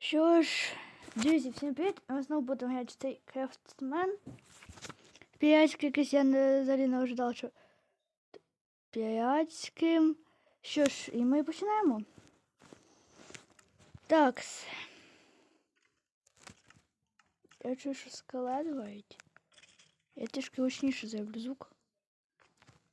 Що ж, друзі, всім привіт! Ми знову будемо грати цей крафтсмен. Піратський якийсь я не, взагалі не ожидав, що піратським. Що ж, і ми починаємо. Так. Я чую, що горить. Я трішки гучніше зроблю звук.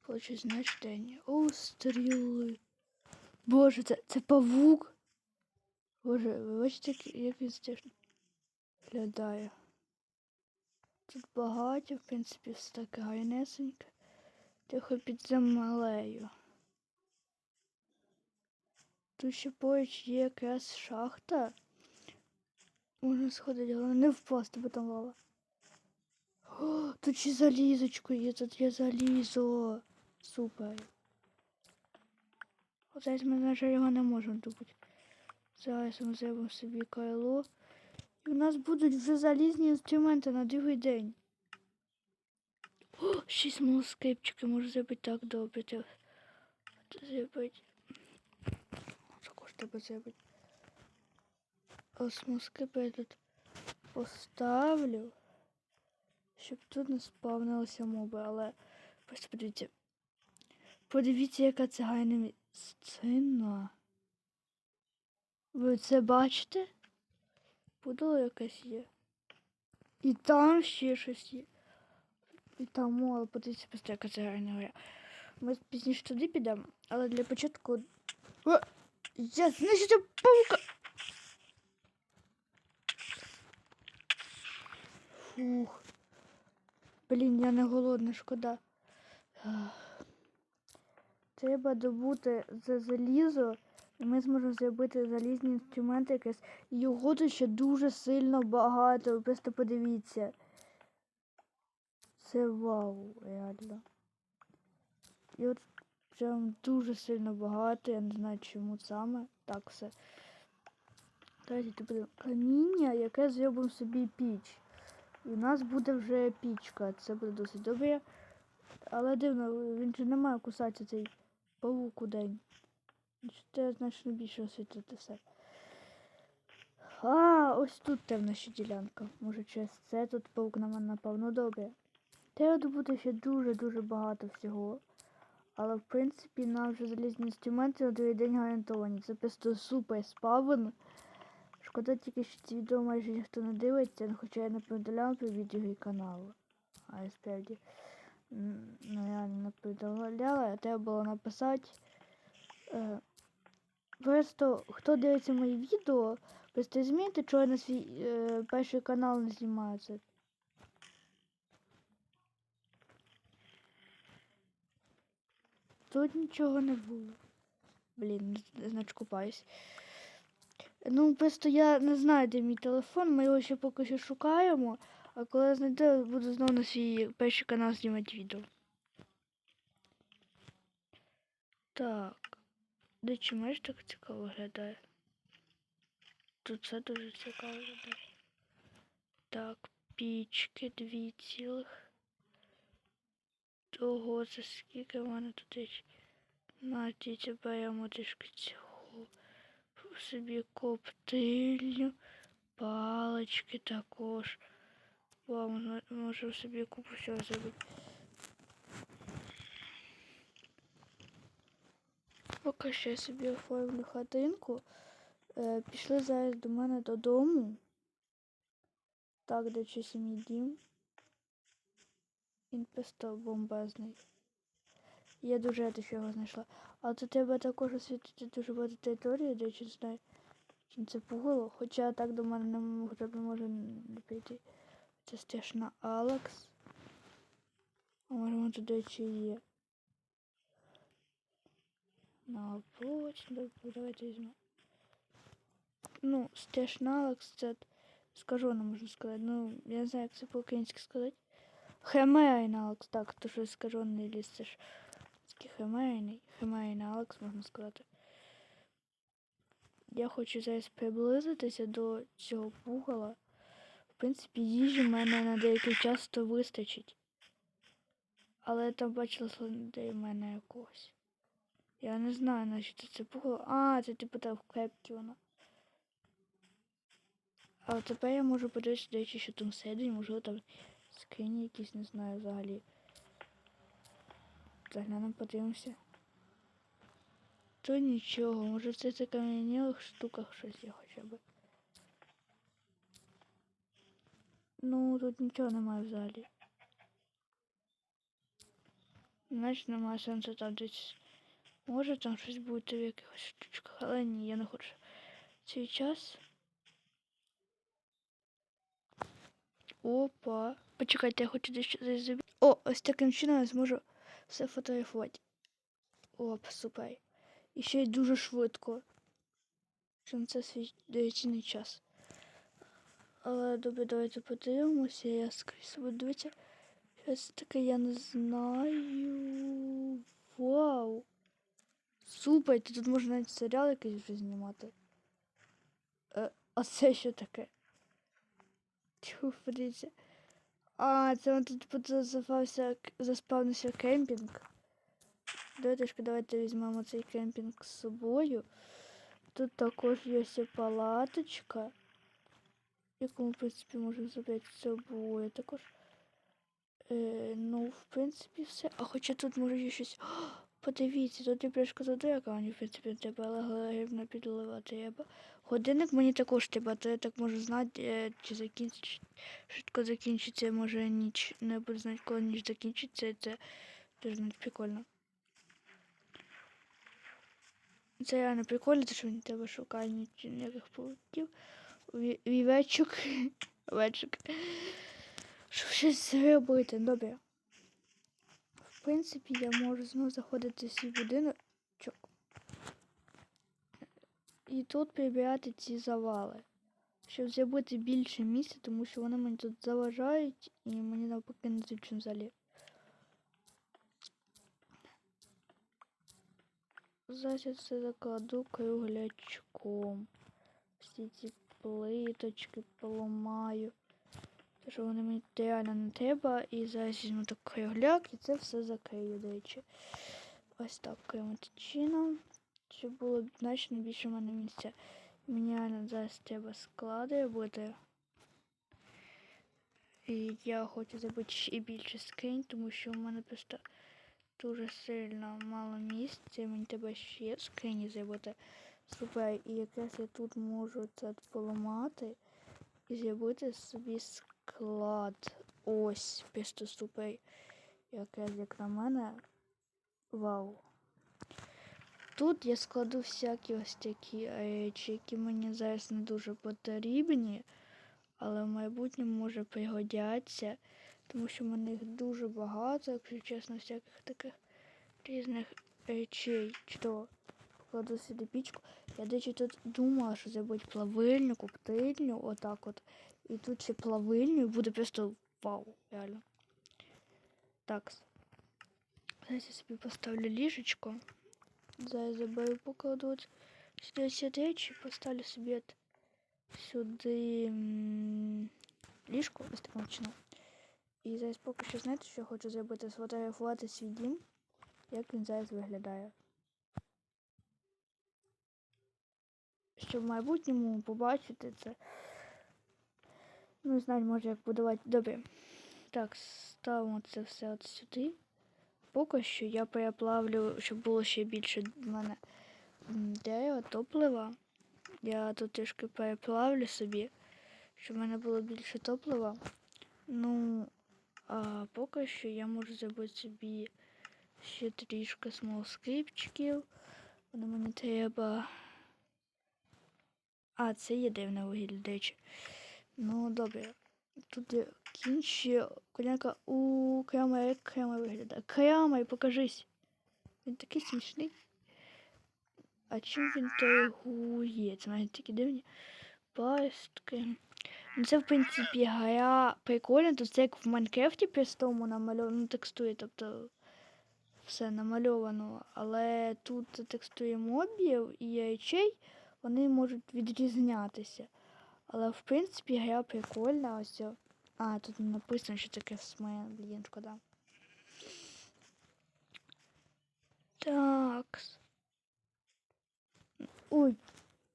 Хочу значить день. О, стріли. Боже, це, це павук. Боже, ви бачите, як- він виглядає. Тут багато, в принципі, все таке гарнесеньке. Тихо під землею. Тут ще поруч є якраз шахта. Можна сходити, головне не впасти, бо там лава. О, тут ще залізочко є, тут є залізо. Супер. Оце ми, на жаль, його не можемо добути. Зараз ми зробимо собі кайло. І у нас будуть вже залізні інструменти на другий день. О, шість смолоскипчики можу зробити так добре. Зробити. Також треба зробити. Ось смолоскипи я тут поставлю. Щоб тут не спавнилися моби, але просто подивіться. Подивіться, яка це гайна сцена. Ви це бачите? Пудало якесь є. І там ще щось є. І там мало, подивіться, просто яка це гарна гора. Ми пізніше туди підемо, але для початку. О! Я знищив паука! Фух. Блін, я не голодна, шкода. Треба добути за залізо. Ми зможемо зробити залізні інструменти якесь. Його тут ще дуже сильно багато. Ви просто подивіться. Це вау, реально. І от прям дуже сильно багато. Я не знаю чому саме. Так все. Давайте тут буде каміння, яке зробимо собі піч. І у нас буде вже пічка. Це буде досить добре. Але дивно, він же не має кусатися цей павук у день. Це значно більше освітлити все. А, ось тут темна ще ділянка. Може через це тут паук на мене напав. Ну добре. Треба добути ще дуже-дуже багато всього. Але в принципі нам вже залізні інструменти на другий день гарантовані. Це просто супер спавн. Шкода тільки, що ці відео майже ніхто не дивиться, ну, хоча я не повідомляла про відео каналу. А я справді ну, реально не повідомляла, треба було написати. Е, Просто хто дивиться мої відео, просто змінити, чого на свій е, перший канал не знімаю це. Тут нічого не було. Блін, значить купаюсь. Ну, просто я не знаю, де мій телефон, ми його ще поки що шукаємо, а коли я знайду, буду знову на свій перший канал знімати відео. Так. До чи майже так цікаво виглядає? Тут все дуже цікаво виглядає. Так, пічки дві цілих. Ого, це скільки в мене тут є. На тіті беремо трішки цього. Собі коптильню, палички також. Вау, ми можемо собі купу всього зробити. Поки що я собі оформлю хатинку. Е, пішли зараз до мене додому. Так, де чи мій дім. Він просто бомбезний. Я дуже рада, що його знайшла. Але тут треба також освітити дуже багато території, де чи знаю, чим це пугало. Хоча так до мене не м- б не може не прийти. Це страшна Алекс. А може туди чи є. На обочину, давайте візьмемо. Ну, страшна Алекс, це скажу, не можу сказати. Ну, я не знаю, як це по-українськи сказати. Хемейна Алекс, так, то що скажений ліс, це ж хемейний. Хемейна Алекс, можна сказати. Я хочу зараз приблизитися до цього пугала. В принципі, їжі в мене на деякий час то вистачить. Але я там бачила людей в мене якогось. Я не знаю, значить це пугало. А, це типу в кепці воно. А от тепер я можу подивитися, до що там всередині, можливо, там скрині якісь, не знаю, взагалі. Заглянемо, подивимося. То нічого, може в цих закам'янілих штуках щось є хоча б. Ну, тут нічого немає взагалі. Значить, немає сенсу там десь. Може там щось бути в якихось штучках, але ні, я не хочу. Цей час. Опа. Почекайте, я хочу дещо забити. О, ось таким чином я зможу все фотографувати. Оп, супер. І ще й дуже швидко. Що це свій доречний час. Але добре, давайте подивимося. Я скрізь буду дивитися. Щось таке я не знаю. Вау! Супер! Та Тут можна навіть серіал якийсь вже знімати. Е, а це що таке? Тьфу, подивіться. А, це он тут заспався, заспавнився кемпінг. Давайте, давайте візьмемо цей кемпінг з собою. Тут також є палаточка, яку ми, в принципі, можемо забрати з собою. Також, е, ну, в принципі, все. А хоча тут може є щось. Подивіться, тут пляшка води, яка мені, в принципі, треба, гривна підливати треба. Годинник мені також треба, то я так можу знати, е, чи закінчить, швидко закінчиться, може ніч, не буду знати, коли ніч закінчиться, це дуже прикольно. Це реально прикольно, що мені треба шукати ні- ніяких пауків. Ві- Вівечок. Овечок. Щоб щось зробити, добре. В принципі, я можу знову заходити в свій будиночок. І тут прибирати ці завали. Щоб зробити більше місця, тому що вони мені тут заважають і мені навпаки не зручно взагалі. Зараз я це закладу круглячком. Всі ці плиточки поламаю. Що вони мені реально не треба. І зараз візьму так кругляк і це все закрию, до речі. Ось так таким чином. Щоб було значно більше в мене місця. Мені реально зараз треба склади робити. І я хочу зробити ще більше скринь, тому що в мене просто дуже сильно мало місця. Мені треба ще скрині зробити. Супер. І якраз я тут можу це поламати і зробити собі склад. Ось, просто супер. Якраз як на мене. Вау. Тут я складу всякі ось такі речі, які мені зараз не дуже потрібні, але в майбутньому може пригодяться, тому що в мене їх дуже багато, якщо чесно, всяких таких різних речей. Чудово. Покладу сюди пічку. Я дечі тут думала, що зробити плавильню, коптильню, отак от. І тут ще плавильню, буде просто вау, реально. Так. Зараз я собі поставлю ліжечко. Зараз заберу покладу от сюди ці речі, поставлю собі сюди ліжко чином. І зараз поки що знаєте, що я хочу зробити? Сфотографувати свій дім, як він зараз виглядає. Щоб в майбутньому побачити це. Ну, не знаю, може як будувати. Добре. Так, ставимо це все от сюди. Поки що я переплавлю, щоб було ще більше в мене дерева, топлива. Я тут трішки переплавлю собі, щоб в мене було більше топлива. Ну, а поки що я можу зробити собі ще трішки смолоскипчиків. Воно мені треба. А, це є дивне вугілля, до речі. Ну, добре. Тут кінчі коняка у Кряма, як Кряма виглядає. Кряма, покажись. Він такий смішний. А чим він торгує? Це навіть такі дивні пастки. Ну, це, в принципі, гра прикольна. Тут це як в Майнкрафті простому намальовано, ну, текстує, тобто все намальовано. Але тут текстує мобів і речей, вони можуть відрізнятися. Але в принципі гра прикольна. Ось. А, тут не написано, що таке смає, блін, шкода. Так. Ой.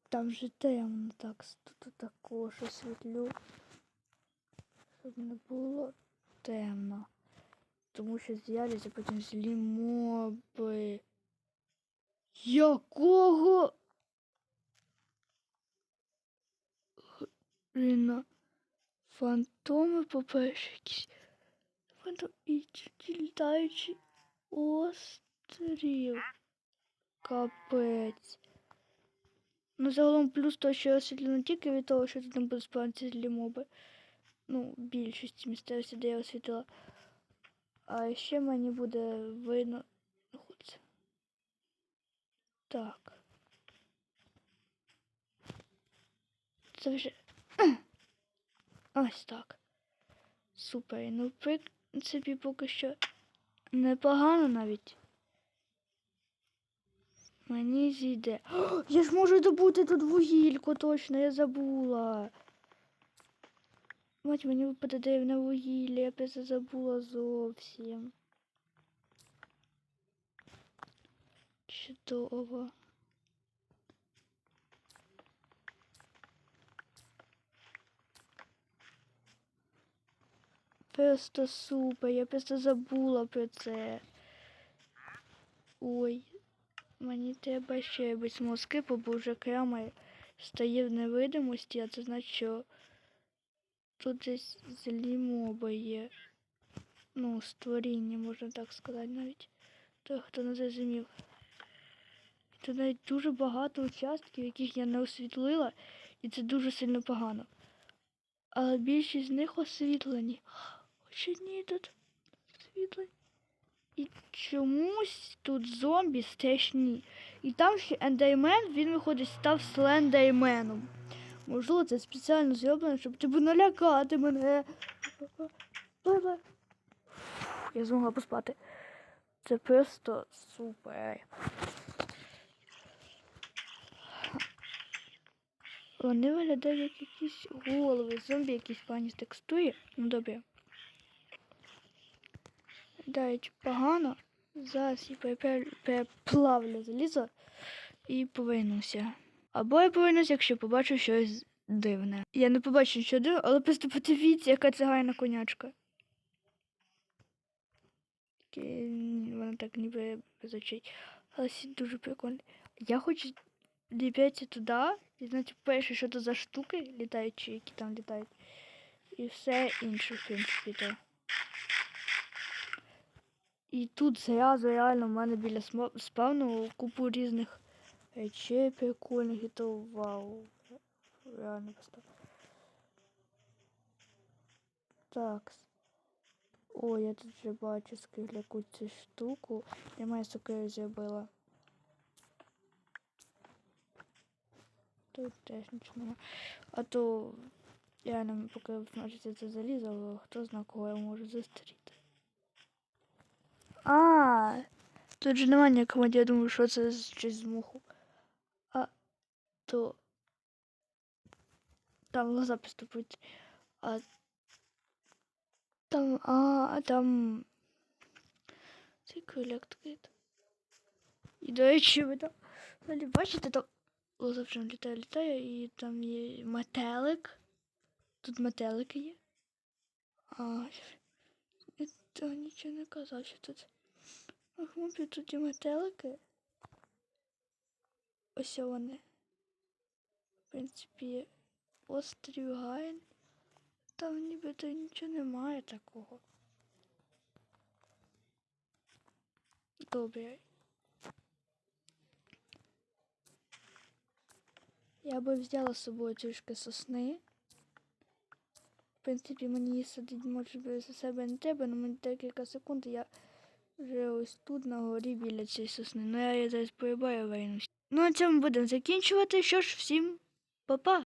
Там же темно так, тут також освітлю, щоб не було темно. Тому що з'являться потім злі моби. Якого? Рина. Фантоми, по-перше, якісь. Фантом ті літаючі острів. Капець. Ну, загалом плюс то, що освітлено тільки від того, що тут не буде спавнитися злі моби. Ну, більшість місцевості, де я освітила. А ще мені буде видно. Так. Це вже. Ось так. Супер. Ну, в принципі, поки що непогано навіть. Мені зійде. О, я ж можу добути тут вугільку, точно, я забула. Мать, мені випаде дивне вугілля, я просто забула зовсім. Чудово. Просто супер, я просто забула про це. Ой, мені треба ще якось мозки, бо вже крема стає в невидимості, а це значить, що тут десь злі моби є. Ну, створіння, можна так сказати навіть. Той, хто не зрозумів. Тут навіть дуже багато участків, яких я не освітлила, і це дуже сильно погано. Але більшість з них освітлені. Ще ні тут освітлені. І чомусь тут зомбі страшні. І там ще ендермен, він виходить, став слендерменом. Можливо, це спеціально зроблено, щоб тебе налякати мене. Бай-бай. Я змогла поспати. Це просто супер. Вони виглядають як якісь голови, зомбі, якісь пані з текстурі. Ну добре. Дають погано. Зараз я переплавлю залізо і повернуся. Або я повернуся, якщо побачу щось дивне. Я не побачу нічого дивного, але просто подивіться, яка це гарна конячка. Вона так ніби без очей. Але дуже прикольно. Я хочу дивитися туди і знати перше, що це за штуки літаючі, які там літають. І все інше, в принципі, то. І тут зразу реально в мене біля спавну купу різних речей прикольних, і то вау. Реально просто. Так. О, я тут вже бачу скигляку цю штуку. Я маю сокиру зробила. Тут теж нічого нема. А то реально поки значиться це залізо, хто зна кого я можу зустріти. А, тут же немає ніякого, я думаю, що це щось з муху. А то там глаза приступить. А там, а, там цей електрит. І до речі, ви там взагалі бачите, там глаза вже літає, літає, і там є метелик. Тут метелики є. А, ніхто нічого не казав, що тут. Мабуть, тут є метелики. Ось вони. В принципі, острів Гайн. Там нібито нічого немає такого. Добре. Я би взяла з собою трішки сосни. В принципі, мені її садити може би за себе не треба, але мені декілька секунд я вже ось тут на горі біля цієї сосни. Ну я її зараз поїбаю вернусь. Ну на цьому будемо закінчувати. Що ж, всім па-па!